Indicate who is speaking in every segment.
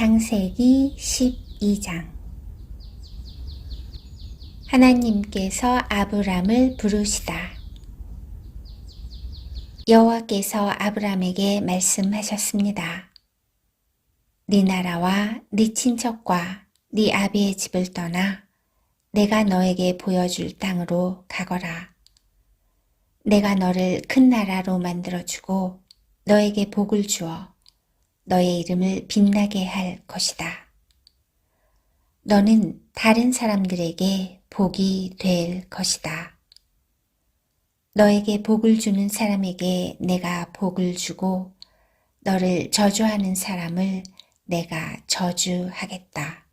Speaker 1: 창세기 12장 하나님께서 아브람을 부르시다. 여호와께서 아브람에게 말씀하셨습니다. 네 나라와 네 친척과 네 아비의 집을 떠나 내가 너에게 보여줄 땅으로 가거라. 내가 너를 큰 나라로 만들어주고 너에게 복을 주어 너의 이름을 빛나게 할 것이다. 너는 다른 사람들에게 복이 될 것이다. 너에게 복을 주는 사람에게 내가 복을 주고 너를 저주하는 사람을 내가 저주하겠다.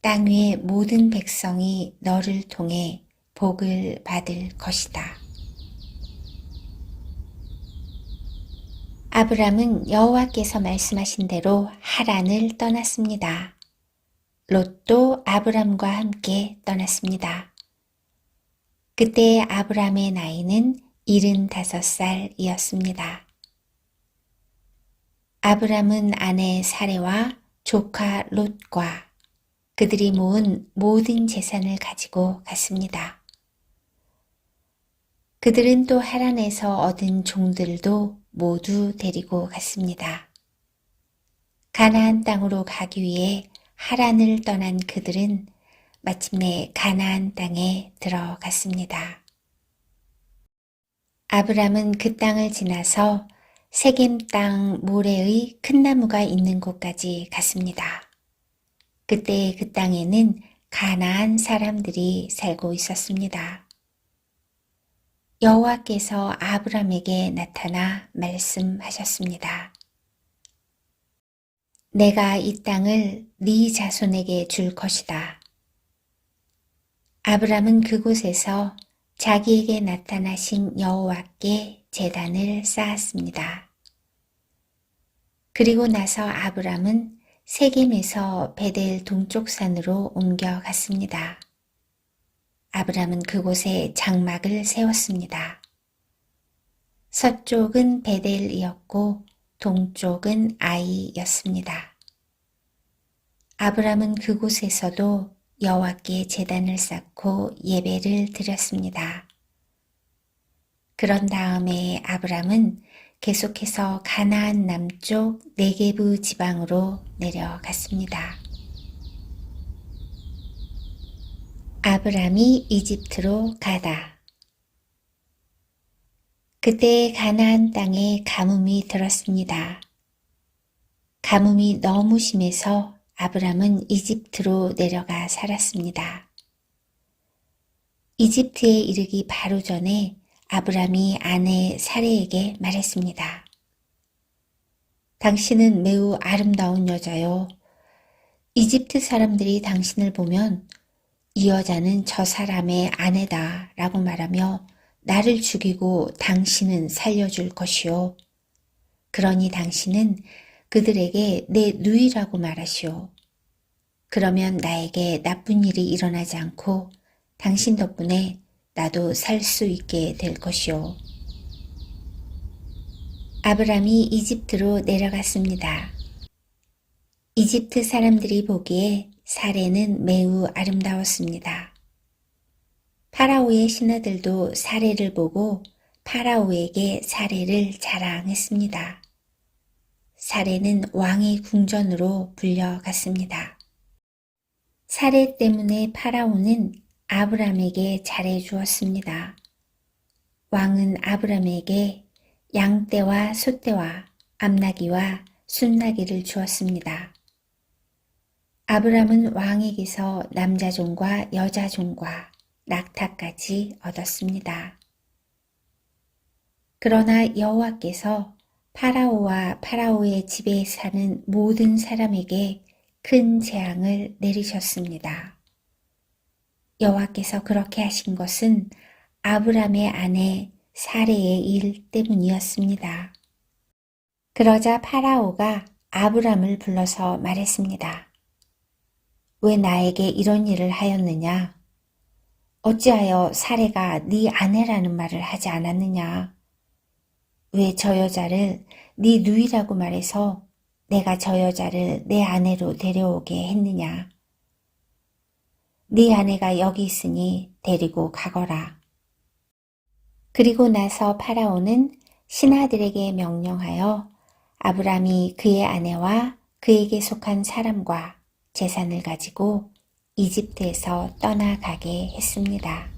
Speaker 1: 땅 위의 모든 백성이 너를 통해 복을 받을 것이다. 아브람은 여호와께서 말씀하신 대로 하란을 떠났습니다. 롯도 아브람과 함께 떠났습니다. 그때 아브람의 나이는 75살이었습니다. 아브람은 아내 사레와 조카 롯과 그들이 모은 모든 재산을 가지고 갔습니다. 그들은 또 하란에서 얻은 종들도 모두 데리고 갔습니다. 가나안 땅으로 가기 위해 하란을 떠난 그들은 마침내 가나안 땅에 들어갔습니다. 아브람은 그 땅을 지나서 세겜 땅 모래의 큰 나무가 있는 곳까지 갔습니다. 그때 그 땅에는 가나안 사람들이 살고 있었습니다. 여호와께서 아브람에게 나타나 말씀하셨습니다. 내가 이 땅을 네 자손에게 줄 것이다. 아브람은 그곳에서 자기에게 나타나신 여호와께 제단을 쌓았습니다. 그리고 나서 아브람은 세겜에서 베델 동쪽 산으로 옮겨갔습니다. 아브람은 그곳에 장막을 세웠습니다. 서쪽은 베델이었고 동쪽은 아이였습니다. 아브람은 그곳에서도 여호와께 제단을 쌓고 예배를 드렸습니다. 그런 다음에 아브람은 계속해서 가나안 남쪽 네게부 지방으로 내려갔습니다. 아브람이 이집트로 가다. 그때 가나안 땅에 가뭄이 들었습니다. 가뭄이 너무 심해서 아브람은 이집트로 내려가 살았습니다. 이집트에 이르기 바로 전에 아브람이 아내 사레에게 말했습니다. 당신은 매우 아름다운 여자요. 이집트 사람들이 당신을 보면 이 여자는 저 사람의 아내다 라고 말하며 나를 죽이고 당신은 살려줄 것이요. 그러니 당신은 그들에게 내 누이라고 말하시오. 그러면 나에게 나쁜 일이 일어나지 않고 당신 덕분에 나도 살 수 있게 될 것이오. 아브람이 이집트로 내려갔습니다. 이집트 사람들이 보기에 사례는 매우 아름다웠습니다. 파라오의 신하들도 사례를 보고 파라오에게 사례를 자랑했습니다. 사례는 왕의 궁전으로 불려갔습니다. 사례 때문에 파라오는 아브람에게 잘해 주었습니다. 왕은 아브람에게 양떼와 소떼와 암나기와 순나기를 주었습니다. 아브람은 왕에게서 남자종과 여자종과 낙타까지 얻었습니다. 그러나 여호와께서 파라오와 파라오의 집에 사는 모든 사람에게 큰 재앙을 내리셨습니다. 여호와께서 그렇게 하신 것은 아브람의 아내 사레의 일 때문이었습니다. 그러자 파라오가 아브람을 불러서 말했습니다. 왜 나에게 이런 일을 하였느냐? 어찌하여 사례가 네 아내라는 말을 하지 않았느냐? 왜 저 여자를 네 누이라고 말해서 내가 저 여자를 내 아내로 데려오게 했느냐? 네 아내가 여기 있으니 데리고 가거라. 그리고 나서 파라오는 신하들에게 명령하여 아브람이 그의 아내와 그에게 속한 사람과 재산을 가지고 이집트에서 떠나가게 했습니다.